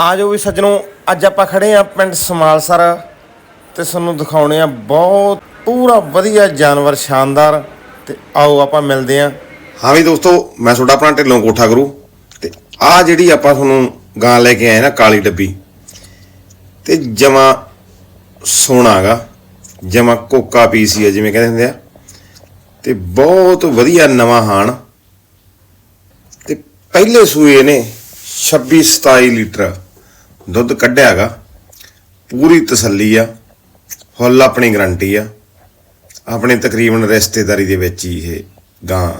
ਆ ਜਾਓ ਵੀ ਸੱਜਣੋ, ਅੱਜ ਆਪਾਂ ਖੜੇ ਆ ਪਿੰਡ ਸਮਾਲਸਰ ਤੇ ਤੁਹਾਨੂੰ ਦਿਖਾਉਣੇ ਆ ਬਹੁਤ ਪੂਰਾ ਵਧੀਆ ਜਾਨਵਰ ਸ਼ਾਨਦਾਰ ਤੇ ਆਓ ਆਪਾਂ ਮਿਲਦੇ ਆ ਹਾਂ ਵੀ ਦੋਸਤੋ, ਮੈਂ ਤੁਹਾਡਾ ਆਪਣਾ ਢਿੱਲੋਂ ਕੋਠਾ ਗੁਰੂ ਤੇ ਆ ਜਿਹੜੀ ਆਪਾਂ ਤੁਹਾਨੂੰ ਗਾਂ ਲੈ ਕੇ ਆਏ ਨਾ, ਕਾਲੀ ਡੱਬੀ ਤੇ ਜਮਾ ਸੋਹਣਾਗਾ, ਜਮਾ ਕੋਕਾ ਪੀਸੀ ਹੈ ਜਿਵੇਂ ਕਹਿੰਦੇ ਹੁੰਦੇ ਆ ਤੇ ਬਹੁਤ ਵਧੀਆ ਨਵਾਂ ਹਾਣ ਤੇ ਪਹਿਲੇ ਸੂਏ ਨੇ 26 27 ਲੀਟਰ। ਦੁੱਧ ਕੱਢਿਆਗਾ, ਪੂਰੀ ਤਸੱਲੀ ਆ, ਫੁੱਲ ਆਪਣੀ ਗਰੰਟੀ ਆ। ਆਪਣੇ ਤਕਰੀਬਨ ਰਿਸ਼ਤੇਦਾਰੀ ਦੇ ਵਿੱਚ ਹੀ ਇਹ ਗਾਂ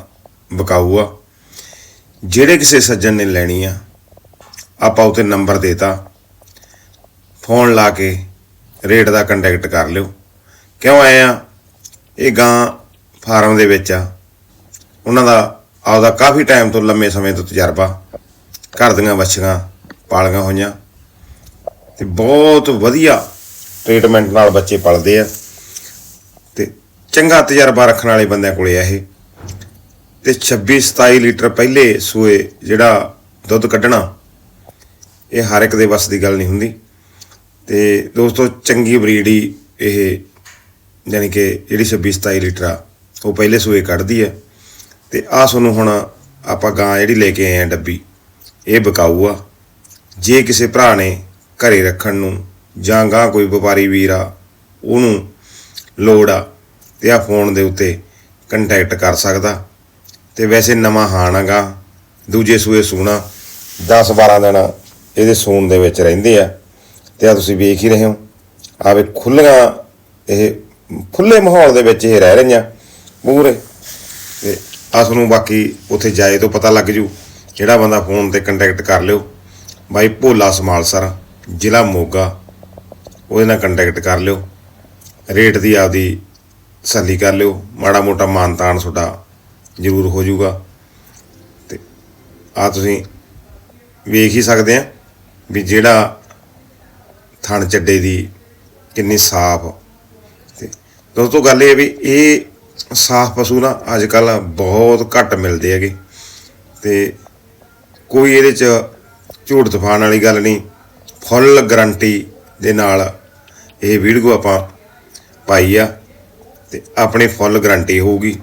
ਬਕਾਊ ਆ। ਜਿਹੜੇ ਕਿਸੇ ਸੱਜਣ ਨੇ ਲੈਣੀ ਆ, ਆਪਾਂ ਉਤੇ ਨੰਬਰ ਦੇਤਾ। ਫੋਨ ਲਾ ਕੇ ਰੇਟ ਦਾ ਕੰਟੈਕਟ ਕਰ ਲਿਓ। ਕਿਉਂ ਆਏ ਆ? ਇਹ ਗਾਂ ਫਾਰਮ ਦੇ ਵਿੱਚ ਆ। ਉਹਨਾਂ ਦਾ ਆਪਦਾ ਕਾਫੀ ਟਾਈਮ ਤੋਂ ਲੰਮੇ ਸਮੇਂ ਤੋਂ ਤਜਰਬਾ। ਘਰ ਦੀਆਂ ਵੱਛੀਆਂ ਪਾਲੀਆਂ ਹੋਈਆਂ। ਤੇ ਬਹੁਤ ਵਧੀਆ ਟ੍ਰੀਟਮੈਂਟ ਨਾਲ ਬੱਚੇ ਪਲਦੇ ਆ। ਤੇ ਚੰਗਾ ਤਜਰਬਾ ਰੱਖਣ ਵਾਲੇ ਬੰਦਿਆਂ ਕੋਲੇ ਆ ਇਹ। ਤੇ 26 27 ਲੀਟਰ ਪਹਿਲੇ ਸੂਏ ਜਿਹੜਾ ਦੁੱਧ ਕੱਢਣਾ, ਇਹ ਹਰ ਇੱਕ ਦੇ ਵੱਸ ਦੀ ਗੱਲ ਨਹੀਂ ਹੁੰਦੀ। ਤੇ ਦੋਸਤੋ, ਚੰਗੀ ਬਰੀਡ ਹੀ ਇਹ ਯਾਨੀ ਕਿ ਜਿਹੜੀ 26 27 ਲੀਟਰ ਆ, ਉਹ ਪਹਿਲੇ ਸੂਏ ਕੱਢਦੀ ਆ। ਤੇ ਆ ਤੁਹਾਨੂੰ ਹੁਣ ਆਪਾਂ ਗਾਂ ਜਿਹੜੀ ਲੈ ਕੇ ਆਏ ਆ ਡੱਬੀ, ਇਹ ਬਕਾਊ ਆ। ਜੇ ਕਿਸੇ ਭਰਾ ਨੇ ਘਰੇ ਰੱਖਣ ਨੂੰ ਜਾਂ ਗਾਂ ਕੋਈ ਵਪਾਰੀ ਵੀਰ ਆ, ਉਹਨੂੰ ਲੋੜ ਆ ਤੇ ਆ ਫੋਨ ਦੇ ਉੱਤੇ ਕੰਟੈਕਟ ਕਰ ਸਕਦਾ। ਤੇ ਵੈਸੇ ਨਵਾਂ ਹਾਣਾਗਾ ਦੂਜੇ ਸੂਏ ਸੂਣਾ 10 12 ਦਿਨ ਇਹਦੇ ਸੂਣ ਦੇ ਵਿੱਚ ਰਹਿੰਦੇ ਆ। ਤੇ ਆ ਤੁਸੀਂ ਵੇਖ ਹੀ ਰਹੇ ਹੋ ਆਵੇ ਖੁੱਲੀਆਂ ਇਹ ਖੁੱਲੇ ਮਾਹੌਲ ਦੇ ਵਿੱਚ ਇਹ ਰਹਿ ਰਹੀਆਂ ਪੂਰੇ। ਤੇ ਆ ਤੁਹਾਨੂੰ ਬਾਕੀ ਉੱਥੇ ਜਾਏ ਤੋਂ ਪਤਾ ਲੱਗ ਜੂ ਜਿਹੜਾ ਬੰਦਾ ਫੋਨ ਤੇ ਕੰਟੈਕਟ ਕਰ ਲਿਓ। ਬਾਈ ਭੋਲਾ ਸਮਾਲਸਰ ਜ਼ਿਲ੍ਹਾ ਮੋਗਾ ਉਹਦੇ ਨਾਲ ਕੰਟੈਕਟ ਕਰ ਲਿਓ। ਰੇਟ ਦੀ ਆਪਦੀ ਸੱਲੀ ਕਰ ਲਿਓ। ਮਾੜਾ ਮੋਟਾ ਮਾਨਤਾਨ ਤੁਹਾਡਾ ਜ਼ਰੂਰ ਹੋ ਜਾਊਗਾ। ਤੇ ਆ ਤੁਸੀਂ ਵੇਖ ਹੀ ਸਕਦੇ ਆ ਵੀ ਜਿਹੜਾ ਥਣ ਚੱਡੇ ਦੀ ਕਿੰਨੀ ਸਾਫ਼ ਤੇ ਦੋਸਤੋ ਗੱਲ ਇਹ ਵੀ ਇਹ ਸਾਫ਼ ਪਸ਼ੂ ਨਾ ਅੱਜ ਕੱਲ ਬਹੁਤ ਘੱਟ ਮਿਲਦੇ ਹੈਗੇ। ਤੇ ਕੋਈ ਇਹਦੇ ਚ ਝੂਠ ਤੂਫਾਨ ਵਾਲੀ ਗੱਲ ਨਹੀਂ। ਫੁੱਲ ਗਰੰਟੀ ਦੇ ਨਾਲ ਇਹ ਵੀਡੀਓ ਆਪਾਂ ਪਾਈ ਆ ਤੇ ਆਪਣੀ ਫੁੱਲ ਗਰੰਟੀ ਹੋਊਗੀ।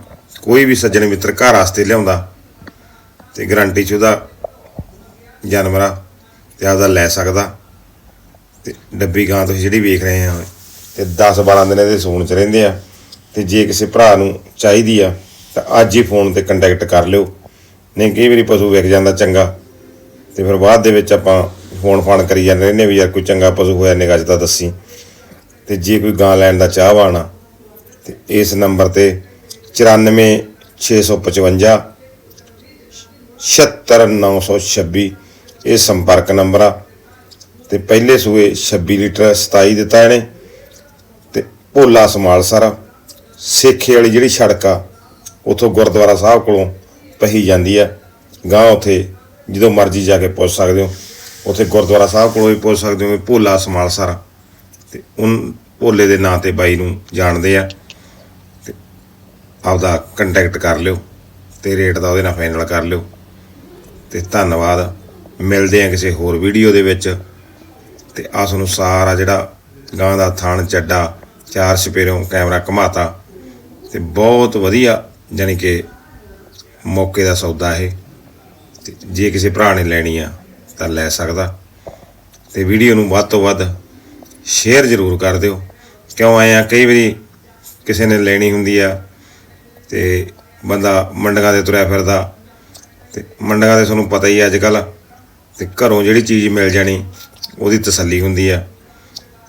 ਕੋਈ ਵੀ ਸੱਜਣ ਮਿੱਤਰ ਘਰ ਵਾਸਤੇ ਲਿਆਉਂਦਾ ਤੇ ਗਰੰਟੀ ਚ ਉਹਦਾ ਜਾਨਵਰ ਆ ਤੇ ਆਪਦਾ ਲੈ ਸਕਦਾ। ਤੇ ਡੱਬੀ ਗਾਂ ਤੁਸੀਂ ਜਿਹੜੀ ਵੇਖ ਰਹੇ ਆ, ਤੇ 10 12 ਦਿਨ ਇਹਦੇ ਸੂਣ ਚ ਰਹਿੰਦੇ ਆ। ਤੇ ਜੇ ਕਿਸੇ ਭਰਾ ਨੂੰ ਚਾਹੀਦੀ ਆ, ਤਾਂ ਅੱਜ ਹੀ ਫੋਨ ਤੇ ਕੰਟੈਕਟ ਕਰ ਲਿਓ। ਨਹੀਂ ਕਈ ਵਾਰੀ ਪਸ਼ੂ ਵਿਕ ਜਾਂਦਾ ਚੰਗਾ, ਤੇ ਫਿਰ ਬਾਅਦ ਦੇ ਵਿੱਚ ਆਪਾਂ ਫੋਨ ਫਾਨ ਕਰੀ ਜਾਂਦੇ ਰਹਿੰਦੇ ਵੀ ਯਾਰ ਕੋਈ ਚੰਗਾ ਪਸ਼ੂ ਹੋਇਆ ਨਿਗਾਹ 'ਚ ਤਾਂ ਦੱਸੀ। ਤੇ ਜੇ ਕੋਈ ਗਾਂ ਲੈਣ ਦਾ ਚਾਹਵਾਨ ਆ ਤੇ ਇਸ ਨੰਬਰ ਤੇ 94655 76926 ਇਹ ਸੰਪਰਕ ਨੰਬਰ ਆ। ਤੇ ਪਹਿਲੇ ਸੂਏ 26 ਲੀਟਰ 27 ਦਿੱਤਾ ਇਹਨੇ। ਤੇ ਭੋਲਾ ਸਮਾਲ ਸਾਰਾ, ਸੇਖੇ ਵਾਲੀ ਜਿਹੜੀ ਸੜਕ ਆ, ਉਥੋਂ ਗੁਰਦੁਆਰਾ ਸਾਹਿਬ ਕੋਲੋਂ ਪਹੀ ਜਾਂਦੀ ਆ। ਗਾਂ ਉਥੇ ਜਦੋਂ ਮਰਜ਼ੀ ਜਾ ਕੇ ਪੁੱਛ ਸਕਦੇ ਹੋ। ਉੱਥੇ ਗੁਰਦੁਆਰਾ ਸਾਹਿਬ ਕੋਲੋਂ ਵੀ ਪੁੱਛ ਸਕਦੇ ਹੋ ਵੀ ਭੋਲਾ ਸਮਾਲ ਸਾਰਾ। ਤੇ ਉਹ ਭੋਲੇ ਦੇ ਨਾਂ ਤੇ ਬਾਈ ਨੂੰ ਜਾਣਦੇ ਆ। ਤੇ ਆਪਦਾ ਕੰਟੈਕਟ ਕਰ ਲਿਓ ਤੇ ਰੇਟ ਦਾ ਉਹਦੇ ਨਾਲ ਫਾਈਨਲ ਕਰ ਲਿਓ। ਤੇ ਧੰਨਵਾਦ। ਮਿਲਦੇ ਆ ਕਿਸੇ ਹੋਰ ਵੀਡੀਓ ਦੇ ਵਿੱਚ। ਤੇ ਆ ਤੁਹਾਨੂੰ ਸਾਰਾ ਜਿਹੜਾ ਗਾਂ ਦਾ ਥਾਣ ਚੱਡਾ, ਚਾਰ ਸਪੇਰੋਂ ਕੈਮਰਾ ਘਮਾਤਾ। ਤੇ ਬਹੁਤ ਵਧੀਆ ਜਾਨੀ ਕਿ ਮੌਕੇ ਦਾ ਸੌਦਾ ਇਹ। ਤੇ ਜੇ ਕਿਸੇ ਭਰਾ ਨੇ ਲੈਣੀ ਆ ਤਾਂ ਲੈ ਸਕਦਾ। ਤੇ ਵੀਡੀਓ ਨੂੰ ਵੱਧ ਤੋਂ ਵੱਧ ਸ਼ੇਅਰ ਜ਼ਰੂਰ ਕਰ ਦਿਓ। ਕਿਉਂ ਆਏ ਆ? ਕਈ ਵਾਰੀ ਕਿਸੇ ਨੇ ਲੈਣੀ ਹੁੰਦੀ ਆ ਤੇ ਬੰਦਾ ਮੰਡੀਆਂ ਤੇ ਤੁਰਿਆ ਫਿਰਦਾ। ਤੇ ਮੰਡੀਆਂ ਦੇ ਤੁਹਾਨੂੰ ਪਤਾ ਹੀ ਅੱਜ ਕੱਲ ਤੇ ਘਰੋਂ ਜਿਹੜੀ ਚੀਜ਼ ਮਿਲ ਜਾਣੀ, ਉਹਦੀ ਤਸੱਲੀ ਹੁੰਦੀ ਆ।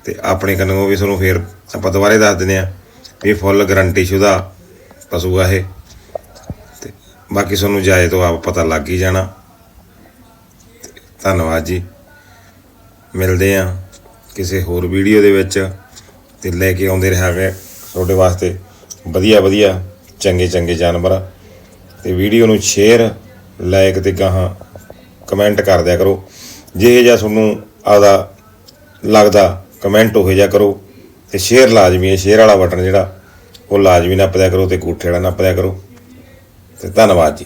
ਤੇ ਆਪਣੇ ਕੰਨੋਂ ਵੀ ਤੁਹਾਨੂੰ ਫੇਰ ਆਪਾਂ ਦੁਬਾਰੇ ਦੱਸ ਦਿੰਦੇ ਆ ਵੀ ਫੁੱਲ ਗਰੰਟੀ ਸ਼ੁਦਾ ਪਸ਼ੂ ਆ ਇਹ। ਤੇ ਬਾਕੀ ਤੁਹਾਨੂੰ ਜਾਏ ਤੋਂ ਆਪ ਪਤਾ ਲੱਗ ਹੀ ਜਾਣਾ। ਧੰਨਵਾਦ ਜੀ। ਮਿਲਦੇ ਆ ਕਿਸੇ ਹੋਰ ਵੀਡੀਓ ਦੇ ਵਿੱਚ ਤੇ ਲੈ ਕੇ ਆਉਂਦੇ ਰਹਾਂਗੇ। ਤੁਹਾਡੇ ਵਾਸਤੇ ਵਧੀਆ ਵਧੀਆ, ਚੰਗੇ ਚੰਗੇ ਜਾਨਵਰ। ਤੇ ਵੀਡੀਓ ਨੂੰ ਸ਼ੇਅਰ ਲਾਈਕ ਤੇ ਗਾਹਾਂ ਕਮੈਂਟ ਕਰ ਦਿਆ ਕਰੋ। ਜੇ ਜਿਹਾ ਤੁਹਾਨੂੰ ਆਪਦਾ ਲੱਗਦਾ ਕਮੈਂਟ ਉਹ ਜਿਹਾ ਕਰੋ। ਤੇ ਸ਼ੇਅਰ ਲਾਜ਼ਮੀ ਹੈ ਸ਼ੇਅਰ ਵਾਲਾ ਬਟਨ ਜਿਹੜਾ, ਉਹ ਲਾਜ਼ਮੀ ਨੱਪ ਦਿਆ ਕਰੋ ਤੇ ਗੂਠੇ ਵਾਲਾ ਨੱਪ ਦਿਆ ਕਰੋ। ਤੇ ਧੰਨਵਾਦ ਜੀ।